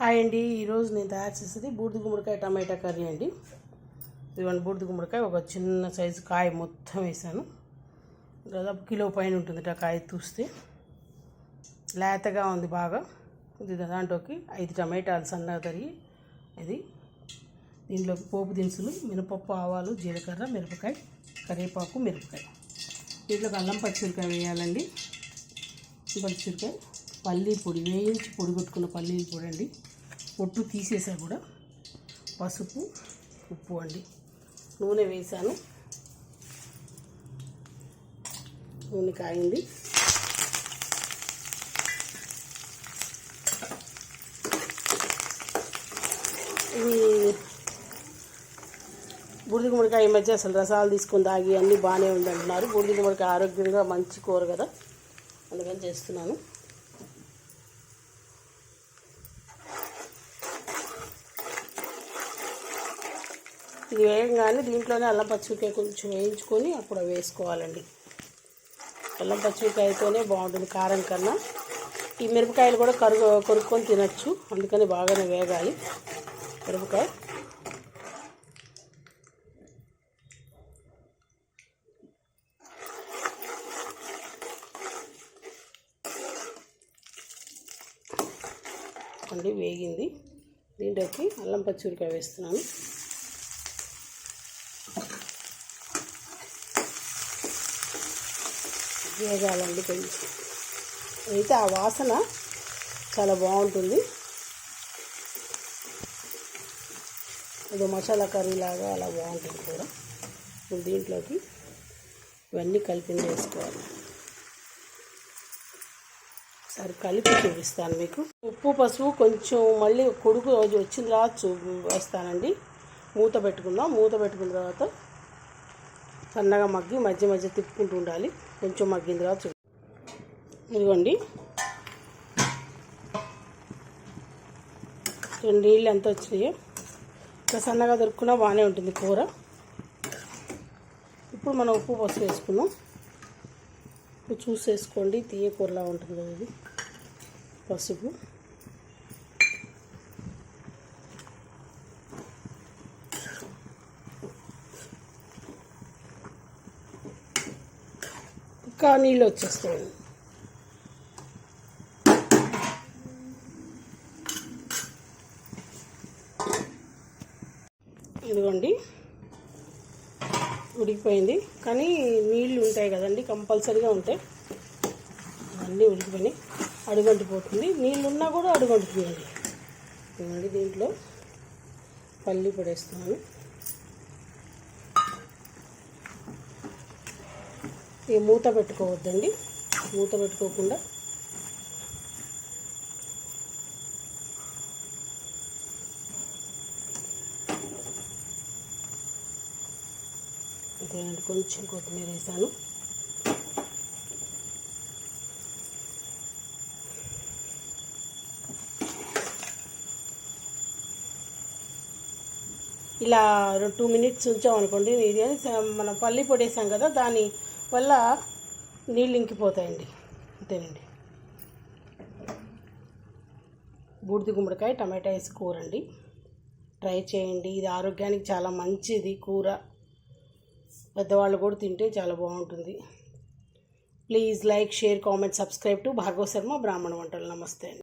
Hi అండి. ఈరోజు నేను తయారు చేసేది బూడిద గుమ్మడికాయ టమాటా కర్రీ అండి. ఇదిగోండి బూడిద గుమ్మడికాయ ఒక చిన్న సైజు కాయ మొత్తం వేసాను దాదాపు కిలో పైన ఉంటుంది ఆ కాయ చూస్తే. లేతగా ఉంది బాగా. ఇది దాంట్లోకి ఐదు టమాటాలు సన్నగా తరిగి ఇది దీంట్లోకి పోపు దినుసులు మినపప్పు ఆవాలు జీలకర్ర మిరపకాయ కరివేపాకు మిరపకాయ. దీంట్లోకి అల్లం పచ్చిమిరకాయ వేయాలండి. పచ్చిమిరకాయ పల్లీ పొడి వేయించి పొడి కొట్టుకున్న పల్లీలు పొడండి పొట్టు తీసేసా కూడా. పసుపు ఉప్పు అండి. నూనె వేసాను. నూనె కాయింది. ఇది బూడిద గుమ్మడికాయ ఈ మధ్య అసలు రసాలు తీసుకొని తాగి అన్నీ బాగానే ఉంది అంటున్నారు బూడిద గుమ్మడికాయ ఆరోగ్యంగా మంచి కూర కదా. అందుకని చేస్తున్నాను. ఇది వేయగానే దీంట్లోనే అల్లం పచ్చిమిరకాయ కొంచెం వేయించుకొని అప్పుడు వేసుకోవాలండి. అల్లం పచ్చిమిరకాయతోనే బాగుంటుంది కారం కన్నా. ఈ మిరపకాయలు కూడా కరుగు కొరుక్కొని తినచ్చు. అందుకని బాగానే వేగాలి మిరపకాయ. అండి వేగింది. దీంట్లోకి అల్లం పచ్చిమిరకాయ వేస్తున్నాను. వేగాలండి కొంచెం. అయితే ఆ వాసన చాలా బాగుంటుంది. ఏదో మసాలా కర్రీ లాగా అలా బాగుంటుంది కూడా. ఇప్పుడు దీంట్లోకి ఇవన్నీ కలిపి వేసుకోవాలి. సరే కలిపి చూపిస్తాను మీకు. ఉప్పు పసుపు కొంచెం మళ్ళీ కొడుకు రోజు వచ్చిన తర్వాత చూ వేస్తానండి. మూత పెట్టుకుందాం. మూత పెట్టుకున్న తర్వాత సన్నగా మగ్గి మధ్య మధ్య తిప్పుకుంటూ ఉండాలి. కొంచెం మగ్గిన తర్వాత ఇదిగోండి. రెండు నీళ్ళు ఎంత వచ్చినాయో. ఇంకా సన్నగా దొరుకున్నా బాగానే ఉంటుంది కూర. ఇప్పుడు మనం ఉప్పు పసుపు వేసుకుందాం. చూసేసుకోండి. తీయ కూరలా ఉంటుంది కదా ఇది. పసుపు. ఇంకా నీళ్ళు వచ్చేస్తాయి. ఇదిగోండి. ఉడికిపోయింది. కానీ నీళ్ళు ఉంటాయి కదండి కంపల్సరీగా ఉంటాయి. అన్నీ ఉడికిపోయి అడుగంటిపోతుంది. నీళ్ళు ఉన్నా కూడా అడుగంటుతుంది ఇవ్వండి దీంట్లో పల్లి పడేస్తున్నాను ఈ మూత పెట్టుకోవద్దండి. మూత పెట్టుకోకుండా. అంతేనండి కొంచెం కొత్తిమీర వేసాను. ఇలా టూ మినిట్స్ ఉంచామనుకోండి ఇది మనం పల్లి పొడి వేసాం కదా దాని వల్ల నీళ్ళు ఇంకిపోతాయండి. అంతేనండి. బూడిద గుమ్మడికాయ టమాటా వేసి కూర అండి ట్రై చేయండి. ఇది ఆరోగ్యానికి చాలా మంచిది కూర. పెద్దవాళ్ళు కూడా తింటే చాలా బాగుంటుంది. Please like share comment subscribe to Bhargava Sharma బ్రాహ్మణ వంటలు. నమస్తే అండి.